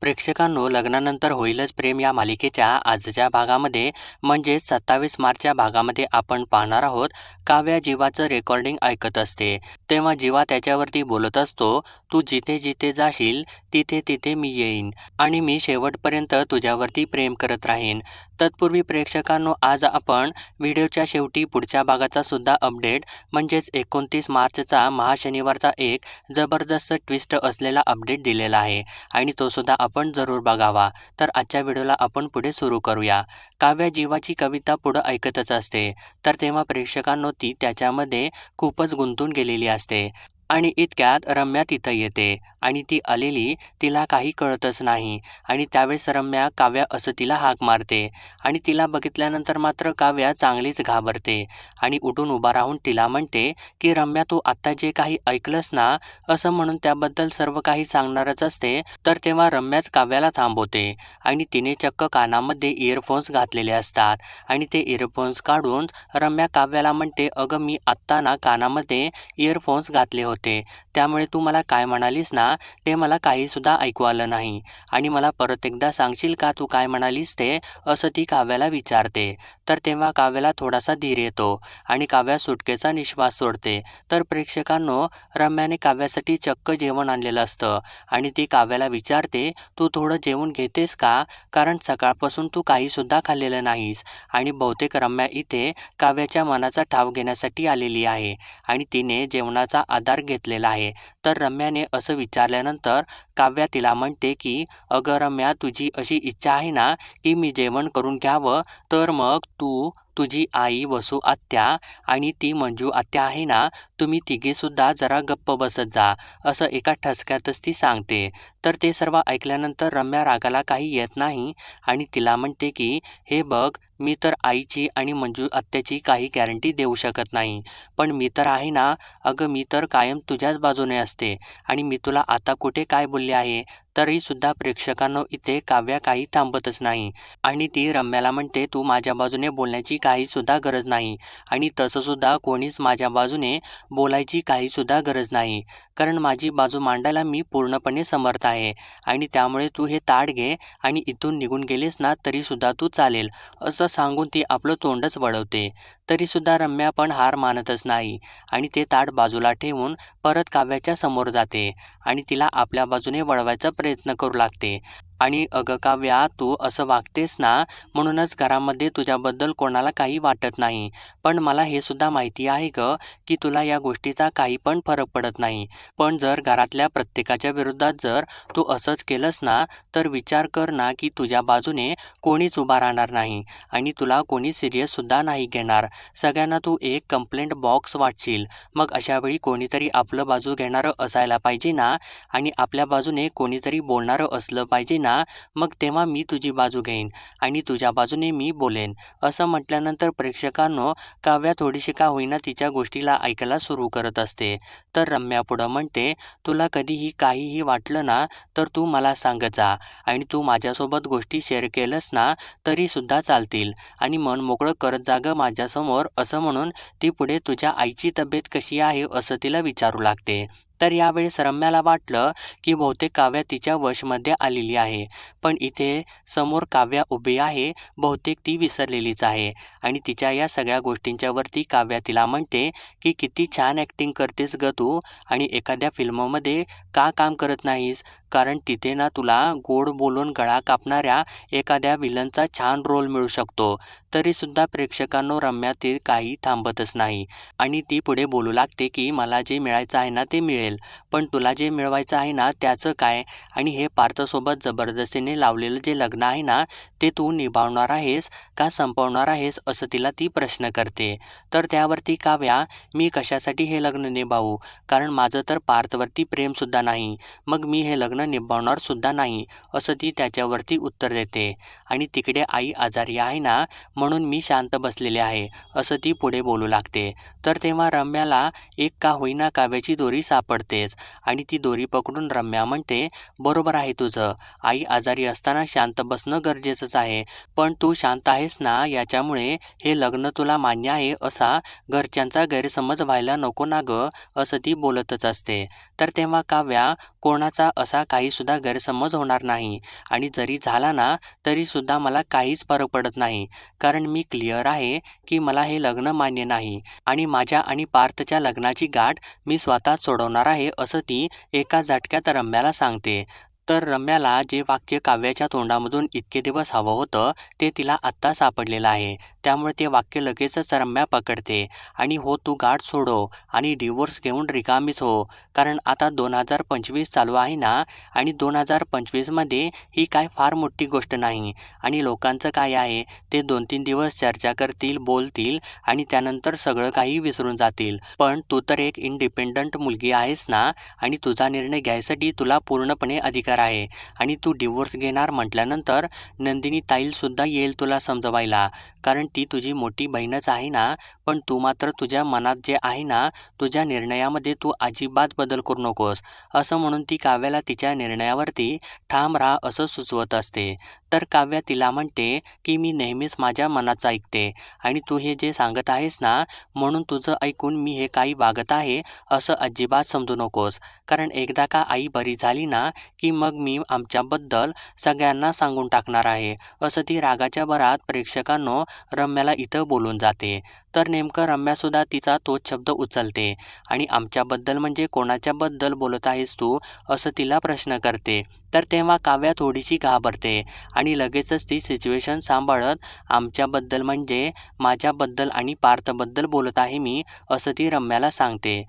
प्रेक्षकांनो लग्नानंतर होईलच प्रेम या मालिकेच्या आजच्या भागामध्ये. म्हणजेच सत्तावीस मार्चच्या भागामध्ये आपण पाहणार आहोत काव्या जीवाचं रेकॉर्डिंग ऐकत असते. तेव्हा जीवा त्याच्यावरती बोलत असतो तू जिथे जिथे जाशील तिथे तिथे मी येईन आणि मी शेवटपर्यंत तुझ्यावरती प्रेम करत राहीन. तत्पूर्वी प्रेक्षकांनो आज आपण व्हिडिओच्या शेवटी पुढच्या भागाचा सुद्धा अपडेट म्हणजेच एकोणतीस मार्चचा महाशनिवारचा एक जबरदस्त ट्विस्ट असलेला अपडेट दिलेला आहे आणि तो सुद्धा आपण जरूर बघावा. तर आजच्या व्हिडिओला आपण पुढे सुरू करूया. काव्या जीवाची कविता पुढं ऐकतच असते. तर तेव्हा प्रेक्षकांनो ती त्याच्यामध्ये खूपच गुंतून गेलेली असते आणि इतक्यात रम्या तिथं येते. आणि ती आलेली तिला काही कळतच नाही. आणि त्यावेळेस रम्या काव्या असं तिला हाक मारते. आणि तिला बघितल्यानंतर मात्र काव्या चांगलीच घाबरते. आणि उठून उभा राहून तिला म्हणते की रम्या तू आत्ता जे काही ऐकलंस ना असं म्हणून त्याबद्दल सर्व काही सांगणारच असते. तर तेव्हा रम्याच काव्याला थांबवते. आणि तिने चक्क कानामध्ये इयरफोन्स घातलेले असतात. आणि ते इयरफोन्स काढून रम्या काव्याला म्हणते अगं मी आत्ता ना कानामध्ये इयरफोन्स घातले होते. त्यामुळे तू मला काय म्हणालीस ना ते मला काहीसुद्धा ऐकू आलं नाही. आणि मला परत एकदा सांगशील का तू काय म्हणालीस ते? असं ती काव्याला विचारते. तर तेव्हा काव्याला थोडासा धीर येतो आणि काव्या सुटकेचा निश्वास सोडते. तर प्रेक्षकांनो रम्याने काव्यासाठी चक्क जेवण आणलेलं असतं आणि ती काव्याला विचारते तू थोडं जेवण घेतेस का? कारण सकाळपासून तू काहीसुद्धा खाल्लेलं नाहीस. आणि बहुतेक रम्या इथे काव्याच्या मनाचा ठाव घेण्यासाठी आलेली आहे आणि तिने जेवणाचा आधार घेतलेला आहे. तर रम्याने असं विचार विचारल्यानंतर काव्या तिला म्हणते की अगं रम्या तुझी अशी इच्छा आहे ना की मी जेवण करून घ्यावं तर मग तू तुझी आई वसू आत्या आणि ती मंजू आत्या आहे ना तुम्ही तिघेसुद्धा जरा गप्प बसत जा असं एका ठसक्यातच ती सांगते. तर ते सर्व ऐकल्यानंतर रम्या रागाला काही येत नाही आणि तिला म्हणते की हे बघ मी तर आईची आणि मंजू आत्याची काही गॅरंटी देऊ शकत नाही. पण मी तर आहे ना? अगं मी तर कायम तुझ्याच बाजूने असते. आणि मी तुला आता कुठे काय बोलले आहे? तरीसुद्धा प्रेक्षकांनो इथे काव्या काही थांबतच नाही. आणि ती रम्याला म्हणते तू माझ्या बाजूने बोलण्याची काहीसुद्धा गरज नाही. आणि तसंसुद्धा कोणीच माझ्या बाजूने बोलायची काहीसुद्धा गरज नाही. कारण माझी बाजू मांडायला मी पूर्णपणे समर्थ आहे. आणि त्यामुळे तू हे ताड घे आणि इथून निघून गेलीस ना तरीसुद्धा तू चालेल. असं सांगून ती आपलं तोंडच वळवते. तरीसुद्धा रम्या पण हार मानतच नाही आणि ते ताट बाजूला ठेवून परत काव्याच्या समोर जाते आणि तिला आपल्या बाजूने वळवायचा प्रयत्न करू लागते. आणि अगं काव्या तू असं वागतेस ना म्हणूनच घरामध्ये तुझ्याबद्दल कोणाला काही वाटत नाही. पण मला हे सुद्धा माहिती आहे ग की तुला या गोष्टीचा काही पण फरक पडत नाही. पण जर घरातल्या प्रत्येकाच्या विरोधात जर तू असंच केलंस ना तर विचार कर ना की तुझ्या बाजूने कोणीच उभा राहणार नाही आणि तुला कोणी सिरियससुद्धा नाही घेणार. सगळ्यांना तू एक कंप्लेंट बॉक्स वाटशील. मग अशावेळी कोणीतरी आपलं बाजू घेणारं असायला पाहिजे ना आणि आपल्या बाजूने कोणीतरी बोलणारं असलं पाहिजे ना ना मग तेव्हा मी तुझी बाजू घेईन आणि तुझ्या बाजूने मी बोलेन. असं म्हटल्यानंतर प्रेक्षकांनो काव्या थोडीशी का होईना तिच्या गोष्टीला ऐकायला सुरू करत असते. तर रम्या पुढं म्हणते तुला कधीही काहीही वाटलं ना तर तू मला सांगत जा. आणि तू माझ्यासोबत गोष्टी शेअर केलंस ना तरीसुद्धा चालतील. आणि मन मोकळं करत जागं माझ्यासमोर असं म्हणून ती पुढे तुझ्या आईची तब्येत कशी आहे असं तिला विचारू लागते. तर यावेळेस रम्याला वाटलं की बहुतेक काव्या तिच्या वशमध्ये आलेली आहे. पण इथे समोर काव्या उभी आहे बहुतेक ती विसरलेलीच आहे. आणि तिच्या या सगळ्या गोष्टींच्यावरती काव्या तिला म्हणते की किती छान ॲक्टिंग करतेस ग तू आणि एखाद्या फिल्ममध्ये का काम करत नाहीस? कारण तिथे ना तुला गोड बोलून गळा कापणाऱ्या एखाद्या विलनचा छान रोल मिळू शकतो. तरीसुद्धा प्रेक्षकांनो रम्या ते काही थांबतच नाही. आणि ती पुढे बोलू लागते की मला जे मिळायचं आहे ना ते मिळेल. पण तुला जे मिळवायचं आहे ना त्याचं काय? आणि हे पार्थसोबत जबरदस्तीने लावलेलं जे लग्न आहे ना ते तू निभावणार आहेस का संपवणार आहेस असं तिला ती प्रश्न करते. तर त्यावरती काव्या मी कशासाठी हे लग्न निभावू? कारण माझं तर पार्थवरती प्रेमसुद्धा नाही. मग मी हे लग्न निभावणारसुद्धा नाही असं ती त्याच्यावरती उत्तर देते. आणि तिकडे आई आजारी आहे ना म्हणून मी शांत बसलेले आहे असं ती पुढे बोलू लागते. तर तेव्हा रम्याला एक का होईना काव्याची दोरी पडतेस. आणि ती दोरी पकडून रम्या म्हणते बरोबर आहे तुझं. आई आजारी असताना शांत बसणं गरजेचंच आहे. पण तू शांत आहेस ना याच्यामुळे हे लग्न तुला मान्य आहे असा घरच्यांचा गैरसमज व्हायला नको ना गं असं ती बोलतच असते. तर तेव्हा काव्या कोणाचा असा काहीसुद्धा गैरसमज होणार नाही. आणि जरी झाला ना तरीसुद्धा मला काहीच फरक पडत नाही. कारण मी क्लिअर आहे की मला हे लग्न मान्य नाही. आणि माझ्या आणि पार्थच्या लग्नाची गाठ मी स्वतः सोडवणार आहे असं ती एका झटक्यात रम्याला सांगते. तर रम्याला जे वाक्य काव्याच्या तोंडामधून इतके दिवस हवं होतं ते तिला आत्ता सापडलेलं आहे. त्यामुळे ते वाक्य लगेचच रम्या पकडते. आणि हो तू गाठ सोडो आणि डिवोर्स घेऊन रिकामीच हो. कारण आता दोन हजार पंचवीस चालू आहे ना? आणि दोन हजार पंचवीसमध्ये ही काय फार मोठी गोष्ट नाही. आणि लोकांचं काय आहे? ते दोन तीन दिवस चर्चा करतील बोलतील आणि त्यानंतर सगळं काही विसरून जातील. पण तू तर एक इंडिपेंडंट मुलगी आहेस ना? आणि तुझा निर्णय घ्यायसाठी तुला पूर्णपणे अधिकार आहे. आणि तू डिवोर्स घेणार म्हटल्यानंतर नंदिनी ताईलसुद्धा येईल तुला समजवायला. कारण ती तुझी मोठी बहीणच आहे ना? पण तू मात्र तुझ्या मनात जे आहे ना तुझ्या निर्णयामध्ये तू अजिबात बदल करू नकोस. असं म्हणून ती काव्याला तिच्या निर्णयावरती ठाम राहा असं सुचवत असते. तर काव्या तिला म्हणते की मी नेहमीच माझ्या मनाचं ऐकते आणि तू हे जे सांगत आहेस ना म्हणून तुझं ऐकून मी हे काही वागत आहे असं अजिबात समजू नकोस. कारण एकदा का आई बरी झाली ना की मग मी आमच्याबद्दल सगळ्यांना सांगून टाकणार आहे. असं ती रागाच्या भरात प्रेक्षकांनो रम्याला इथं बोलून जाते. तर नेमकं रम्यासुद्धा तिचा तोच शब्द उचलते. आणि आमच्याबद्दल म्हणजे कोणाच्याबद्दल बोलत आहेस तू? असं तिला प्रश्न करते. तर तेव्हा काव्या थोडीशी घाबरते. आणि लगेचच ती सिच्युएशन सांभाळत आमच्याबद्दल म्हणजे माझ्याबद्दल आणि पार्थबद्दल बोलत आहे मी असं ती रम्याला सांगते.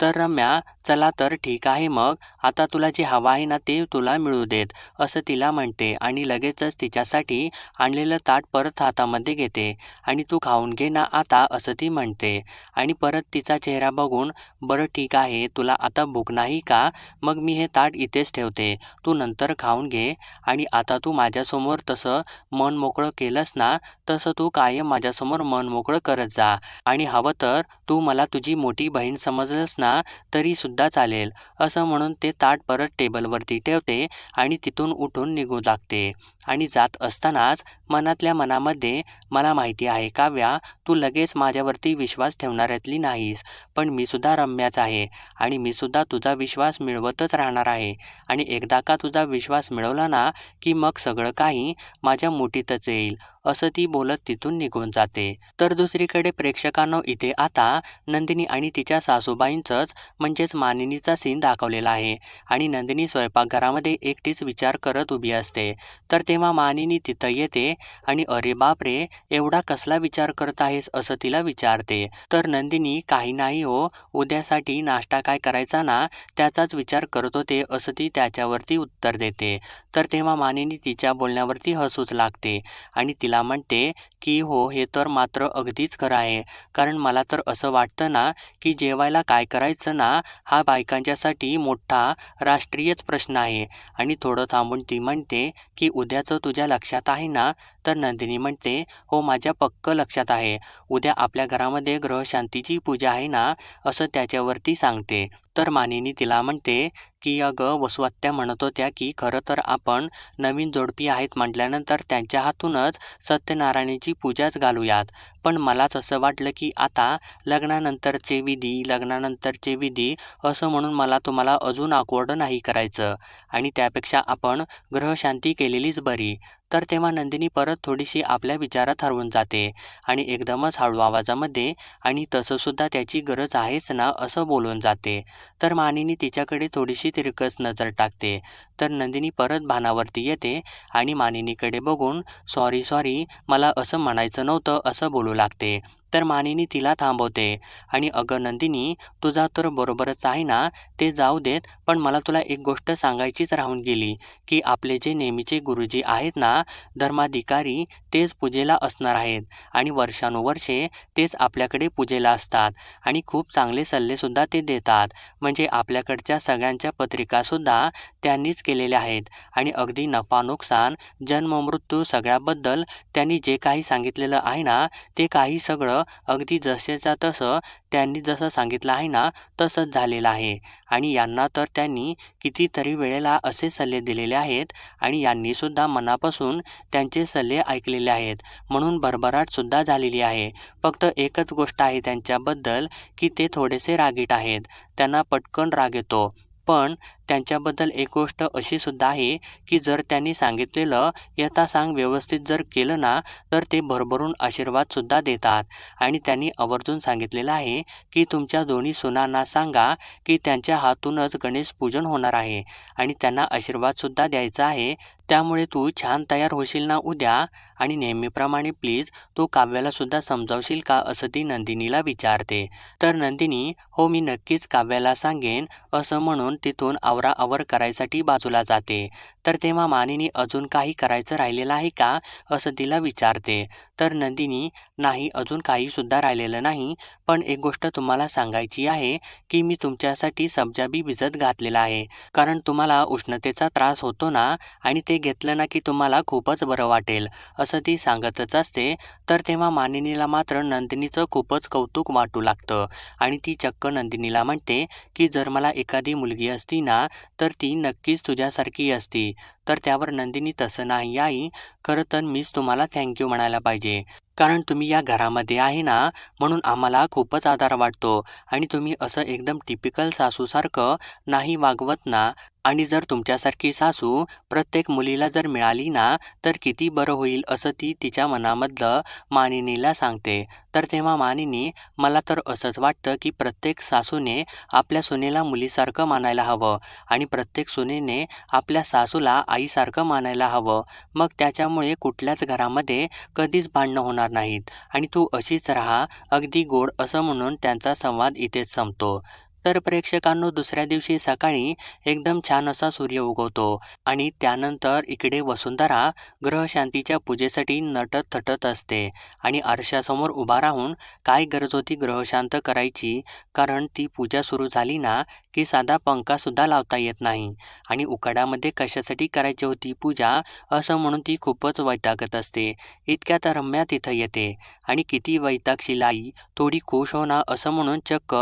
तर रम्या चला तर ठीक आहे मग. आता तुला जे हवं आहे ना ते तुला मिळू देत असं तिला म्हणते आणि लगेचच तिच्यासाठी आणलेलं ताट परत हातामध्ये घेते. आणि तू खाऊन घे ना आता असं ती म्हणते. आणि परत तिचा चेहरा बघून बरं ठीक आहे तुला आता भूक नाही का? मग मी हे ताट इथेच ठेवते. तू नंतर खाऊन घे. आणि आता तू माझ्यासमोर तसं मन मोकळं केलंस ना तसं तू कायम माझ्यासमोर मन मोकळं करत जा. आणि हवं तर तू मला तुझी मोठी बहीण समजलंस ना ना तरीसुद्धा चालेल. असं म्हणून ते ताट परत टेबलवरती ठेवते आणि तिथून उठून निघू लागते. आणि जात असतानाच मनातल्या मनामध्ये मला माहिती आहे काव्या तू लगेच माझ्यावरती विश्वास ठेवणाऱ्यातली नाहीस पण मी सुद्धा रम्याच आहे आणि मी सुद्धा तुझा विश्वास मिळवतच राहणार आहे. आणि एकदा का तुझा विश्वास मिळवला ना की मग सगळं काही माझ्या मुठीतच येईल असं ती बोलत तिथून निघून जाते. तर दुसरीकडे प्रेक्षकांनो इथे आता नंदिनी आणि तिच्या सासूबाईंचंच म्हणजेच मानिनीचा सीन दाखवलेला आहे. आणि नंदिनी स्वयंपाकघरामध्ये एकटीच विचार करत उभी असते. तर तेव्हा मानिनी तिथं येते आणि अरे बापरे एवढा कसला विचार करत आहेस असं तिला विचारते. तर नंदिनी काही नाही हो उद्यासाठी नाश्ता काय करायचा ना त्याचाच विचार करत होते असं ती त्याच्यावरती उत्तर देते. तर तेव्हा मानेनी तिच्या बोलण्यावरती हसूच लागते आणि तिला म्हणते की हो हे तर मात्र अगदीच खरं आहे. कारण मला तर असं वाटतं ना की जेवायला काय करायचं ना हा बायकांच्यासाठी मोठा राष्ट्रीयच प्रश्न आहे. आणि थोडं थांबून ती म्हणते की उद्याचं तुझ्या लक्षात आहे ना? तर नंदिनी म्हणते हो माझ्या पक्क लक्षात आहे. उद्या आपल्या घरामध्ये ग्रहशांतीची पूजा आहे ना? असं त्याच्यावरती सांगते. तर मानिनी तिला म्हणते की अगं वसुहत्या म्हणत होत्या की खरं तर आपण नवीन जोडपी आहेत म्हटल्यानंतर त्यांच्या हातूनच सत्यनारायणाची पूजाच घालूयात. पण मलाच असं वाटलं की आता लग्नानंतरचे विधी लग्नानंतरचे विधी असं म्हणून मला तुम्हाला अजून आकवड नाही करायचं. आणि त्यापेक्षा आपण ग्रहशांती केलेलीच बरी. तर तेव्हा नंदिनी परत थोडीशी आपल्या विचारात हरवून जाते आणि एकदमच हळू आवाजामध्ये आणि तसंसुद्धा त्याची गरज आहेच ना? असं बोलून जाते. तर मानिनी तिच्याकडे थोडीशी तिरकस नजर टाकते. तर नंदिनी परत भानावरती येते आणि मानिनीकडे बघून सॉरी सॉरी मला असं म्हणायचं नव्हतं असं बोलू लागते. तर मानिनी तिला थांबवते. आणि अगं नंदिनी तुझा तर बरोबरच आहे ना ते जाऊ देत पण मला तुला एक गोष्ट सांगायचीच राहून गेली की आपले जे नेहमीचे गुरुजी आहेत ना धर्माधिकारी तेच पूजेला असणार आहेत. आणि वर्षानुवर्षे तेच आपल्याकडे पूजेला असतात. आणि खूप चांगले सल्लेसुद्धा ते देतात. म्हणजे आपल्याकडच्या सगळ्यांच्या पत्रिकासुद्धा त्यांनीच केलेल्या आहेत. आणि अगदी नफा नुकसान जन्ममृत्यू सगळ्याबद्दल त्यांनी जे काही सांगितलेलं आहे ना ते काही सगळं अगदी जसेच्या तसं त्यांनी जसं सांगितलं आहे ना तसंच झालेलं आहे. आणि यांना तर त्यांनी कितीतरी वेळेला असे सल्ले दिलेले आहेत आणि यांनीसुद्धा मनापासून त्यांचे सल्ले ऐकलेले आहेत. म्हणून भरभराटसुद्धा झालेली आहे. फक्त एकच गोष्ट आहे त्यांच्याबद्दल की ते थोडेसे रागीट आहेत. त्यांना पटकन राग येतो. पण त्यांच्याबद्दल एक गोष्ट अशी सुद्धा आहे की जर त्यांनी सांगितलेलं यथासांग व्यवस्थित जर केलं ना तर ते भरभरून आशीर्वादसुद्धा देतात. आणि त्यांनी आवर्जून सांगितलेलं आहे की तुमच्या दोन्ही सुनांना सांगा की त्यांच्या हातूनच गणेश पूजन होणार आहे आणि त्यांना आशीर्वादसुद्धा द्यायचा आहे. त्यामुळे तू छान तयार होशील ना उद्या? आणि नेहमीप्रमाणे प्लीज तू काव्याला सुद्धा समजावशील का असं ती नंदिनीला विचारते. तर नंदिनी हो मी नक्कीच काव्याला सांगेन असं म्हणून तिथून आवराआवर करायसाठी बाजूला जाते. तर तेव्हा मानिनी अजून काही करायचं राहिलेलं आहे का? असं तिला विचारते. तर नंदिनी नाही अजून काहीसुद्धा राहिलेलं नाही पण एक गोष्ट तुम्हाला सांगायची आहे की मी तुमच्यासाठी सब्जाबी भिजत घातलेला आहे. कारण तुम्हाला उष्णतेचा त्रास होतो ना आणि ते घेतलं ना की तुम्हाला खूपच बरं वाटेल असं ती सांगतच असते. तर तेव्हा मानिनीला मात्र नंदिनीचं खूपच कौतुक वाटू लागतं. आणि ती चक्क नंदिनीला म्हणते की जर मला एखादी मुलगी असती ना तर ती नक्कीच तुझ्यासारखी असती. तर त्यावर नंदिनी तसं नाही आई. खरं तर मीच तुम्हाला थँक्यू म्हणायला पाहिजे. कारण तुम्ही या घरामध्ये आहे ना म्हणून आम्हाला खूपच आधार वाटतो. आणि तुम्ही असं एकदम टिपिकल सासूसारखं नाही वागवत ना आणि जर तुमच्यासारखी सासू प्रत्येक मुलीला जर मिळाली ना तर किती बरं होईल असं ती तिच्या मनामधलं मानिनीला सांगते. तर तेव्हा मानिनी मला तर असंच वाटतं की प्रत्येक सासूने आपल्या सुनेला मुलीसारखं मानायला हवं आणि प्रत्येक सुनेने आपल्या सासूला आईसारखं मानायला हवं. मग त्याच्यामुळे कुठल्याच घरामध्ये कधीच भांडणं होणार नाहीत आणि तू अशीच राहा अगदी गोड असं म्हणून त्यांचा संवाद इथेच संपतो. तर प्रेक्षकांनो दुसऱ्या दिवशी सकाळी एकदम छान असा सूर्य उगवतो आणि त्यानंतर इकडे वसुंधरा ग्रहशांतीच्या पूजेसाठी नटत थटत असते आणि आरशासमोर उभा राहून काय गरज होती ग्रहशांत करायची कारण ती पूजा सुरू झाली ना की साधा पंखासुद्धा लावता येत नाही. आणि उकाडामध्ये कशासाठी करायची होती पूजा असं म्हणून ती खूपच वैतागत असते. इतक्यात रम्या तिथं येते. आणि किती वैतागशील आई थोडी खुश हो ना असं म्हणून चक्क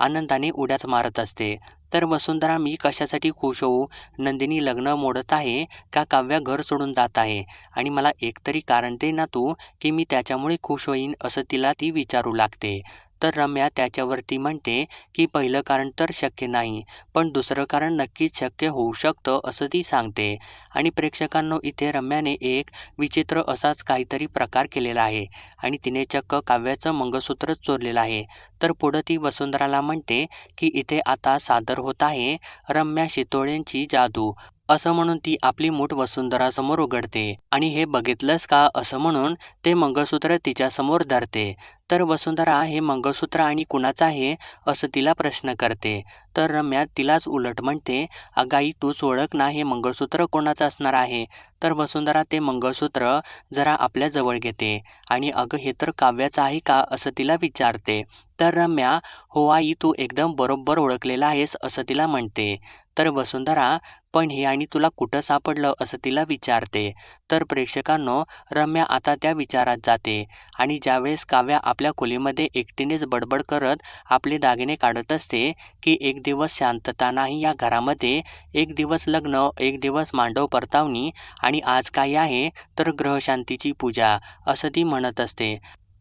आनंदाने उड्याच मारत असते. तर वसुंधरा मी कशासाठी खुश होऊ? नंदिनी लग्न मोडत आहे का काव्या घर सोडून जात आहे? आणि मला एकतरी कारण दे ना तू की मी त्याच्यामुळे खुश होईन असं तिला ती विचारू लागते. तर रम्या त्याच्यावरती म्हणते की पहिलं कारण तर शक्य नाही पण दुसरं कारण नक्कीच शक्य होऊ शकतं असं ती सांगते. आणि प्रेक्षकांनो इथे रम्याने एक विचित्र असाच काहीतरी प्रकार केलेला आहे आणि तिने चक्क काव्याचं मंगळसूत्रच चोरलेलं आहे. तर पुढं ती वसुंधराला म्हणते की इथे आता सादर होत आहे रम्या शितोळ्यांची जादू. असं म्हणून ती आपली मूठ वसुंधरासमोर उघडते आणि हे बघितलंस का असं म्हणून ते मंगळसूत्र तिच्यासमोर धरते. तर वसुंधरा हे मंगळसूत्र आणि कुणाचं आहे? असं तिला प्रश्न करते. तर रम्या तिलाच उलट म्हणते अगाई तूच ओळख ना हे मंगळसूत्र कोणाचं असणार आहे? तर वसुंधरा ते मंगळसूत्र जरा आपल्याजवळ घेते. आणि अगं हे तर काव्याचं आहे का? असं तिला विचारते. तर रम्या हो आई तू एकदम बरोबर ओळखलेला आहेस असं तिला म्हणते. तर वसुंधरा पण हे आणि तुला कुठं सापडलं असं तिला विचारते. तर प्रेक्षकांनो रम्या आता त्या विचारात जाते आणि ज्यावेळेस काव्या आपल्या खोलीमध्ये एकटीनेच बडबड करत आपले दागिने काढत असते की एक दिवस शांतता नाही या घरामध्ये एक दिवस लग्न एक दिवस मांडव परतावणी आणि आज काय आहे तर ग्रहशांतीची पूजा असं ती म्हणत असते.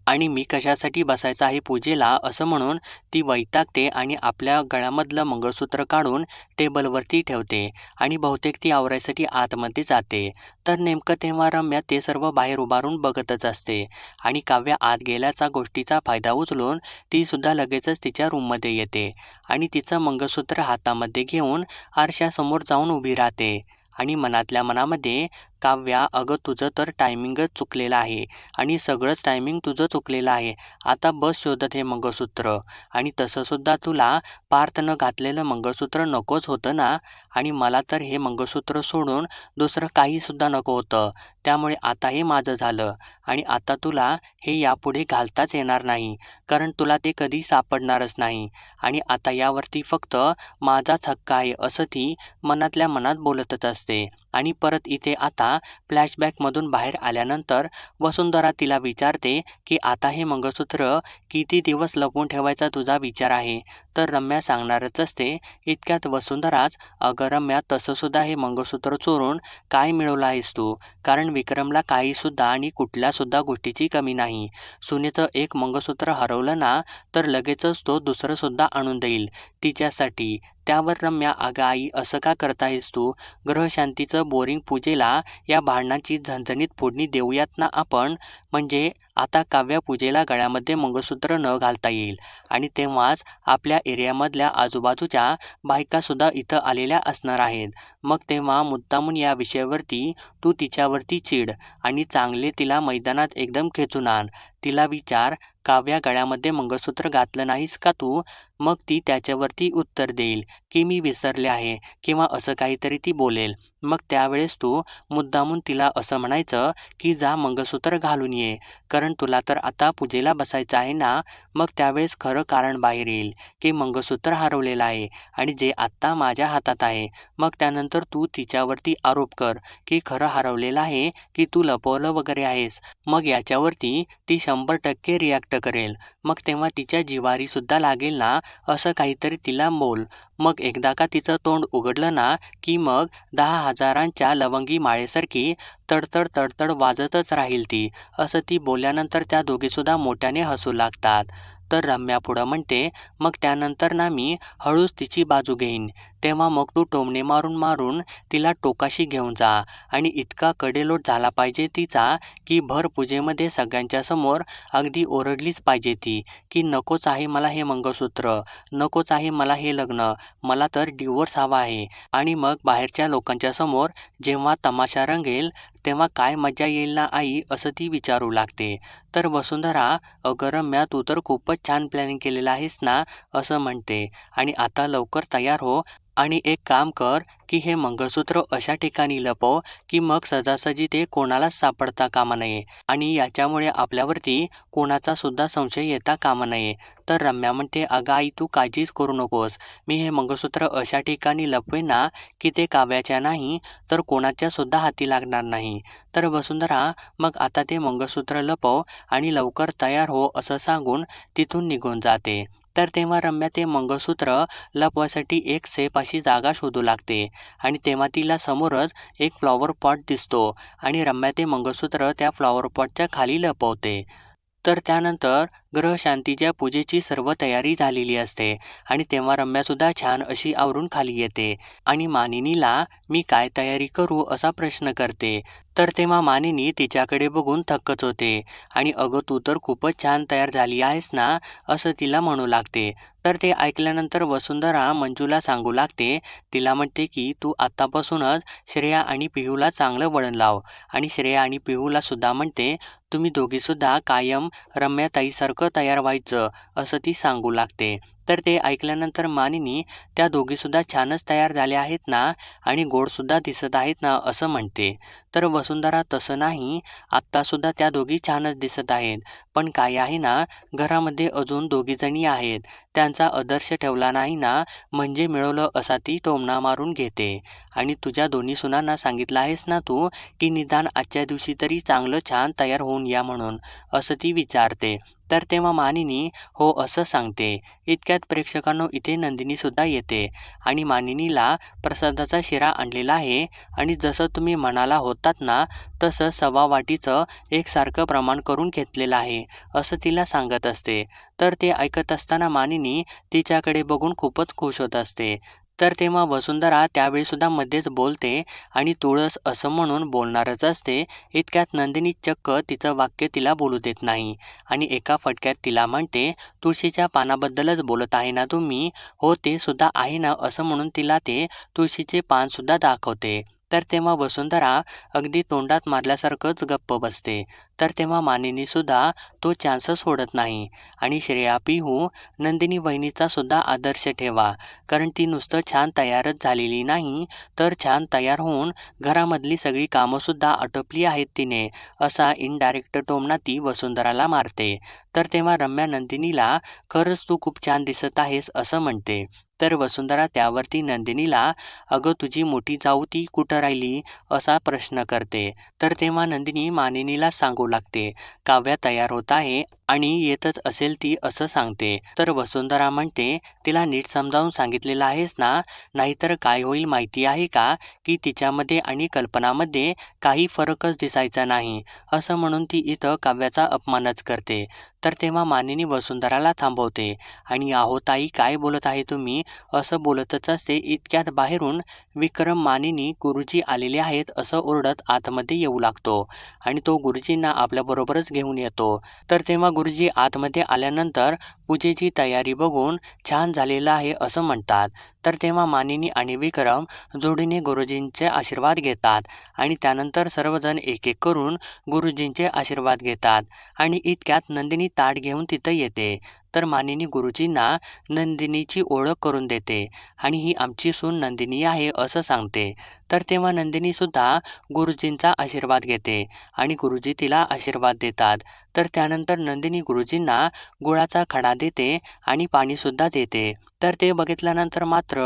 आणि मी कशासाठी बसायचं आहे पूजेला असं म्हणून ती वैतागते आणि आपल्या गळ्यामधलं मंगळसूत्र काढून टेबलवरती ठेवते आणि बहुतेक ती आवरायसाठी आतमध्ये जाते. तर नेमकं तेव्हा रम्या ते सर्व बाहेर उभारून बघतच असते आणि काव्या आत गेल्याचा गोष्टीचा फायदा उचलून तीसुद्धा लगेचच तिच्या रूममध्ये येते आणि तिचं मंगळसूत्र हातामध्ये घेऊन आरशासमोर जाऊन उभी राहते आणि मनातल्या मनामध्ये काव्या अगं तुझं तर टायमिंगच चुकलेलं आहे. आणि सगळंच टायमिंग तुझं चुकलेलं आहे. आता बस शोधत हे मंगळसूत्र. आणि तसंसुद्धा तुला पार्थनं घातलेलं मंगळसूत्र नकोच होतं ना? आणि मला तर हे मंगळसूत्र सोडून दुसरं काहीसुद्धा नको होतं. त्यामुळे आता हे माझं झालं. आणि आता तुला हे यापुढे घालताच येणार नाही. कारण तुला ते कधी सापडणारच नाही. आणि आता यावरती फक्त माझाच हक्क आहे असं ती मनातल्या मनात बोलतच असते. आणि परत इथे आता फ्लॅशबॅकमधून बाहेर आल्यानंतर वसुंधरा तिला विचारते की आता हे मंगळसूत्र किती दिवस लपवून ठेवायचा तुझा विचार आहे? तर रम्या सांगणारच असते इतक्यात वसुंधराच अगं रम्या तसंसुद्धा हे मंगळसूत्र चोरून काय मिळवलं आहेस तू? कारण विक्रमला काहीसुद्धा आणि कुठल्यासुद्धा गोष्टीची कमी नाही. सुनेचं एक मंगळसूत्र हरवलं ना तर लगेचच तो दुसरंसुद्धा आणून देईल तिच्यासाठी. त्यावर रम्या अगं आई असं का करतायस तू? ग्रहशांतीचं बोरिंग पूजेला या भांडणाची झणझणीत फोडणी देऊयात ना आपण? म्हणजे आता काव्या पूजेला गळ्यामध्ये मंगळसूत्र न घालता येईल. आणि तेव्हाच आपल्या एरियामधल्या आजूबाजूच्या बायकासुद्धा इथं आलेल्या असणार आहेत. मग तेव्हा मुद्दामून या विषयावरती तू तिच्यावरती चिड आणि चांगले तिला मैदानात एकदम खेचून आण. तिला विचार काव्या गळ्यामध्ये मंगळसूत्र घातलं नाहीस का तू? मग ती त्याच्यावरती उत्तर देईल की मी विसरले आहे किंवा असं काहीतरी ती बोलेल. मग त्यावेळेस तू मुद्दामून तिला असं म्हणायचं की जा मंगळसूत्र घालून ये. कारण तुला तर आता पूजेला बसायचं आहे ना? मग त्यावेळेस खरं कारण बाहेर येईल की मंगळसूत्र हरवलेलं आहे आणि जे आत्ता माझ्या हातात आहे. मग त्यानंतर तू तिच्यावरती आरोप कर की खरं हरवलेलं आहे की तू लपवलं वगैरे आहेस. मग याच्यावरती ती शंभर टक्के रिॲक्ट करेल. मग तेव्हा तिच्या जिवारीसुद्धा लागेल ना असं काहीतरी तिला बोल मग एकदा का तिचं तोंड उघडलं ना की मग दहा हजारांच्या लवंगी माळेसारखी तडतड तडतड वाजतच राहील ती असं ती बोलल्यानंतर त्या दोघीसुद्धा मोठ्याने हसू लागतात. तर रम्या पुढं म्हणते मग त्यानंतर ना मी हळूच तिची बाजू घेईन. तेव्हा मग तू टोमणे मारून मारून तिला टोकाशी घेऊन जा. आणि इतका कडेलोट झाला पाहिजे तिचा की भर पूजेमध्ये सगळ्यांच्या समोर अगदी ओरडलीच पाहिजे ती की नकोच आहे मला हे मंगळसूत्र नकोच आहे मला हे लग्न मला तर डिवोर्स हवा आहे. आणि मग बाहेरच्या लोकांच्या समोर जेव्हा तमाशा रंगेल तेव्हा काय मजा येईल ना आई? असं ती विचारू लागते. तर वसुंधरा अगं रम्या तू तर खूपच छान प्लॅनिंग केलेलं आहेस ना असं म्हणते. आणि आता लवकर तयार हो. आणि एक काम कर की हे मंगळसूत्र अशा ठिकाणी लपव की मग सजासजी ते कोणालाच सापडता कामा नये. आणि याच्यामुळे आपल्यावरती कोणाचा सुद्धा संशय येता कामा नये. तर रम्या म्हणते अगं आई तू काळजीच करू नकोस. मी हे मंगळसूत्र अशा ठिकाणी लपवेना की ते काव्याच्या नाही तर कोणाच्या सुद्धा हाती लागणार नाही. तर वसुंधरा मग आता ते मंगळसूत्र लपव आणि लवकर तयार हो असं सांगून तिथून निघून जाते. तर तेव्हा रम्या ते मंगळसूत्र लपवासाठी एक सेफ अशी जागा शोधू लागते आणि तेव्हा तिला समोरच एक फ्लॉवर पॉट दिसतो आणि रम्या ते मंगळसूत्र त्या फ्लॉवर पॉटच्या खाली लपवते. तर त्यानंतर ग्रहशांतीच्या पूजेची सर्व तयारी झालेली असते आणि तेव्हा रम्यासुद्धा छान अशी आवरून खाली येते. आणि मानिनीला मी काय तयारी करू? असा प्रश्न करते. तर तेव्हा मानिनी तिच्याकडे बघून थक्कच होते. आणि अगं तू तर खूपच छान तयार झाली आहेस ना? असं तिला म्हणू लागते. तर ते ऐकल्यानंतर वसुंधरा मंजूला सांगू लागते तिला म्हणते की तू आत्तापासूनच श्रेया आणि पिहूला चांगलं वळण लाव. आणि श्रेया आणि पिहूला सुद्धा म्हणते तुम्ही दोघीसुद्धा कायम रम्याताईसारखं तयार व्हायचं असं ती सांगू लागते. तर ते ऐकल्यानंतर मानिनी त्या दोघीसुद्धा छानच तयार झाल्या आहेत ना? आणि गोडसुद्धा दिसत आहेत ना? असं म्हणते. तर वसुंधरा तसं नाही. आत्तासुद्धा त्या दोघी छानच दिसत आहेत. पण काय आहे ना? घरामध्ये अजून दोघीजणी आहेत. त्यांचा आदर्श ठेवला नाही ना? म्हणजे मिळवलं असा ती टोमणा मारून घेते. आणि तुझ्या दोन्ही सुनांना सांगितलं आहेस ना तू की निदान आजच्या दिवशी तरी चांगलं छान तयार होऊन या म्हणून? असं ती विचारते. तर तेव्हा मानिनी हो असं सांगते. इतक्यात प्रेक्षकांनो इथे नंदिनीसुद्धा येते. आणि मानिनीला प्रसादाचा शिरा आणलेला आहे. आणि जसं तुम्ही म्हणाला होतात ना तसं सव्वा वाटीचं एकसारखं प्रमाण करून घेतलेलं आहे असं तिला सांगत असते. तर ते ऐकत असताना मानिनी तिच्याकडे बघून खूपच खुश होत असते. तर तेव्हा वसुंधरा त्यावेळीसुद्धा मध्येच बोलते आणि तुळस असं म्हणून बोलणारच असते. इतक्यात नंदिनी चक्क तिचं वाक्य तिला बोलू देत नाही आणि एका फटक्यात तिला म्हणते तुळशीच्या पानाबद्दलच बोलत आहे ना तुम्ही? हो ते सुद्धा आहे ना असं म्हणून तिला ते तुळशीचे पानसुद्धा दाखवते. तर तेव्हा वसुंधरा अगदी तोंडात मारल्यासारखंच गप्प बसते. तर तेव्हा मानिनीसुद्धा तो चान्स सोडत नाही. आणि श्रेया पिहू नंदिनी वहिनीचा सुद्धा आदर्श ठेवा. कारण ती नुसतं छान तयारच झालेली नाही तर छान तयार होऊन घरामधली सगळी कामंसुद्धा आटोपली आहेत तिने असा इनडायरेक्ट टोमणा ती वसुंधराला मारते. तर तेव्हा रम्या नंदिनीला खरंच तू खूप छान दिसत आहेस असं म्हणते. तर वसुंधरा त्यावरती नंदिनीला अगं तुझी मोठी जाऊ ती कुठं राहिली? असा प्रश्न करते. तर तेव्हा नंदिनी मानिनीला सांगू लागते काव्या तयार होत आहे आणि येतच असेल ती असं सांगते. तर वसुंधरा म्हणते तिला नीट समजावून सांगितलेलं आहेस ना? नाहीतर काय होईल माहिती आहे का? की तिच्यामध्ये आणि कल्पनामध्ये काही फरकच दिसायचा नाही. असं म्हणून ती इथं काव्याचा अपमानच करते. तर तेव्हा मानिनी वसुंधराला थांबवते. आणि आहो ताई काय बोलत आहे तुम्ही? असं बोलतच असते इतक्यात बाहेरून विक्रम मानिनी गुरुजी आलेले आहेत असं ओरडत आतमध्ये येऊ लागतो. आणि तो गुरुजींना आपल्याबरोबरच घेऊन येतो. तर तेव्हा गुरुजी आतमध्ये आल्यानंतर पूजेची तयारी बघून छान झालेलं आहे असं म्हणतात. तर तेव्हा मानिनी आणि विक्रम जोडीने गुरुजींचे आशीर्वाद घेतात आणि त्यानंतर सर्वजण एक एक करून गुरुजींचे आशीर्वाद घेतात आणि इतक्यात नंदिनी ताट घेऊन तिथं येते. तर मानिनी गुरुजींना नंदिनीची ओळख करून देते आणि ही आमची सून नंदिनी आहे असं सांगते. तर तेव्हा नंदिनीसुद्धा गुरुजींचा आशीर्वाद घेते आणि गुरुजी तिला आशीर्वाद देतात. तर त्यानंतर नंदिनी गुरुजींना गुळाचा खडा देते आणि पाणीसुद्धा देते. तर ते बघितल्यानंतर मात्र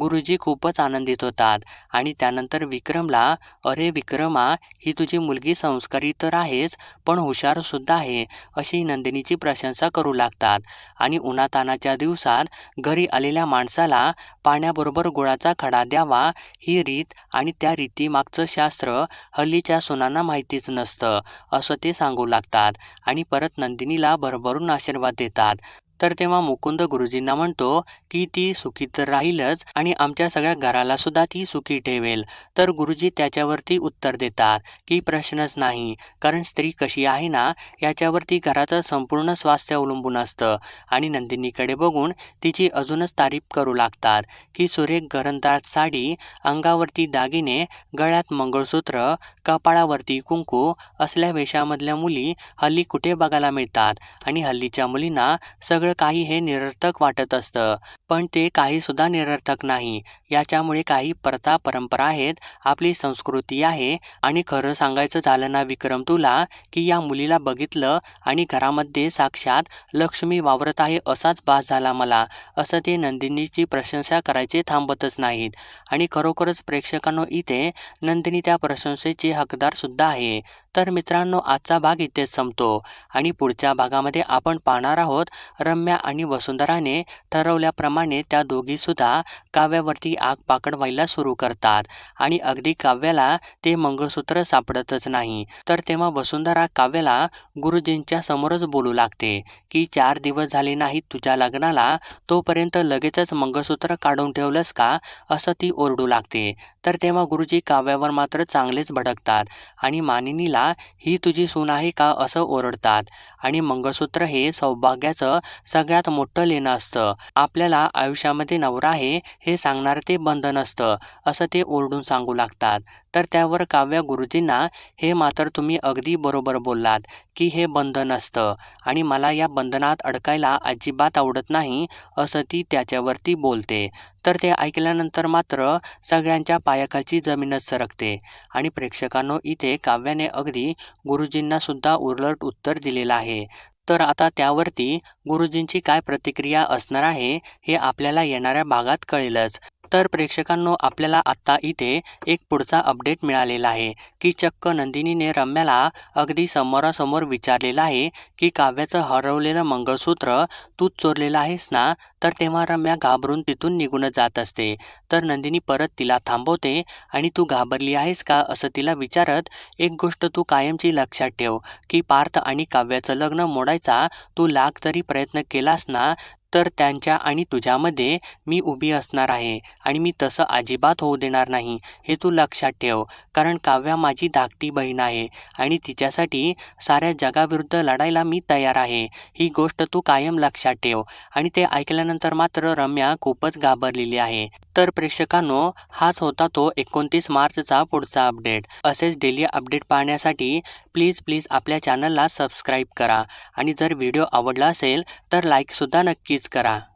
गुरुजी खूपच आनंदित होतात आणि त्यानंतर विक्रमला अरे विक्रमा ही तुझी मुलगी संस्कारी तर आहेच पण हुशारसुद्धा आहे अशी नंदिनीची प्रशंसा करू लागतात. आणि उन्हातानाच्या दिवसात घरी आलेल्या माणसाला पाण्याबरोबर गुळाचा खडा द्यावा ही रीत आणि त्या रीतीमागचं शास्त्र हल्लीच्या सुनांना माहितीच नसतं असं ते सांगू लागतात आणि परत नंदिनीला भरभरून आशीर्वाद देतात. तर तेव्हा मुकुंद गुरुजींना म्हणतो की ती सुखी तर राहीलच आणि आमच्या सगळ्या घराला सुद्धा ती सुखी ठेवेल. तर गुरुजी त्याच्यावरती उत्तर देतात की प्रश्नच नाही कारण स्त्री कशी आहे ना याच्यावरती घराचं संपूर्ण स्वास्थ्य अवलंबून असतं आणि नंदिनीकडे बघून तिची अजूनच तारीफ करू लागतात. की सुरेख गरंतात साडी अंगावरती दागिने गळ्यात मंगळसूत्र कपाळावरती कुंकू असल्या वेशामधल्या मुली हल्ली कुठे बघायला मिळतात आणि हल्लीच्या मुलींना सगळं काही हे निरर्थक वाटत असतं पण ते काही सुद्धा निरर्थक नाही. याच्यामुळे काही प्रथा परंपरा आहेत आपली संस्कृती आहे आणि खरं सांगायचं झालं ना विक्रम तुला की या मुलीला बघितलं आणि घरामध्ये साक्षात लक्ष्मी वावरत आहे असाच भास झाला मला. असं ते नंदिनीची प्रशंसा करायचे थांबतच नाहीत. आणि खरोखरच प्रेक्षकांनो इथे नंदिनी त्या प्रशंसेची हकदार सुद्धा आहे. तर मित्रांनो आजचा भाग इथेच संपतो. आणि पुढच्या भागामध्ये आपण पाहणार आहोत रम्या आणि वसुंधराने ठरवल्याप्रमाणे त्या दोघीसुद्धा काव्यावरती आग पाकड व्हायला सुरू करतात. आणि अगदी काव्याला ते मंगळसूत्र सापडतच नाही. तर तेव्हा वसुंधरा काव्याला गुरुजींच्या समोरच बोलू लागते की चार दिवस झाले नाहीत तुझ्या लग्नाला तोपर्यंत लगेचच मंगळसूत्र काढून ठेवलंस का? असं ती ओरडू लागते. तर तेव्हा गुरुजी काव्यावर मात्र चांगलेच भडकतात आणि मानिनीला ही तुझी सून आहे का? असं ओरडतात. आणि मंगळसूत्र हे सौभाग्याचं सगळ्यात मोठं लेणं असतं. आपल्याला आयुष्यामध्ये नवरा आहे हे सांगणार ते बंधन असतं असं ते ओरडून सांगू लागतात. तर त्यावर काव्या गुरुजींना हे मात्र तुम्ही अगदी बरोबर बोललात की हे बंधन असतं आणि मला या बंधनात अडकायला अजिबात आवडत नाही असं ती त्याच्यावरती बोलते. तर ते ऐकल्यानंतर मात्र सगळ्यांच्या पायाखालची जमीनच सरकते आणि प्रेक्षकांनो इथे काव्याने अगदी गुरुजींना सुद्धा उत्तर दिलेलं आहे. तर आता त्यावरती गुरुजींची काय प्रतिक्रिया असणार आहे हे आपल्याला येणाऱ्या भागात कळेलच. तर प्रेक्षकांनो आपल्याला आत्ता इथे एक पुढचा अपडेट मिळालेला आहे की चक्क नंदिनीने रम्याला अगदी समोरासमोर विचारलेलं आहे की काव्याचं हरवलेलं मंगळसूत्र तूच चोरलेलं आहेस ना? तर तेव्हा रम्या घाबरून तिथून निघूनच जात असते. तर नंदिनी परत तिला थांबवते आणि तू घाबरली आहेस का? असं तिला विचारत एक गोष्ट तू कायमची लक्षात ठेव की पार्थ आणि काव्याचं लग्न मोडायचा तू लाख तरी प्रयत्न केलास ना तर त्यांच्या आणि तुझ्यामध्ये मी उभी असणार आहे आणि मी तसं अजिबात होऊ देणार नाही हे तू लक्षात ठेव कारण काव्या माझी धाकटी बहीण आहे आणि तिच्यासाठी साऱ्या जगाविरुद्ध लढायला मी तयार आहे. ही गोष्ट तू कायम लक्षात ठेव. आणि ते ऐकल्यानंतर मात्र रम्या खूपच घाबरलेली आहे. तर प्रेक्षकांनो हाच होता तो एकोणतीस मार्चचा पुढचा अपडेट. असेच डेली अपडेट पाहण्यासाठी प्लीज प्लीज आपल्या चॅनलला सबस्क्राईब करा. आणि जर व्हिडिओ आवडला असेल तर लाईकसुद्धा नक्कीच नक्कीच करा.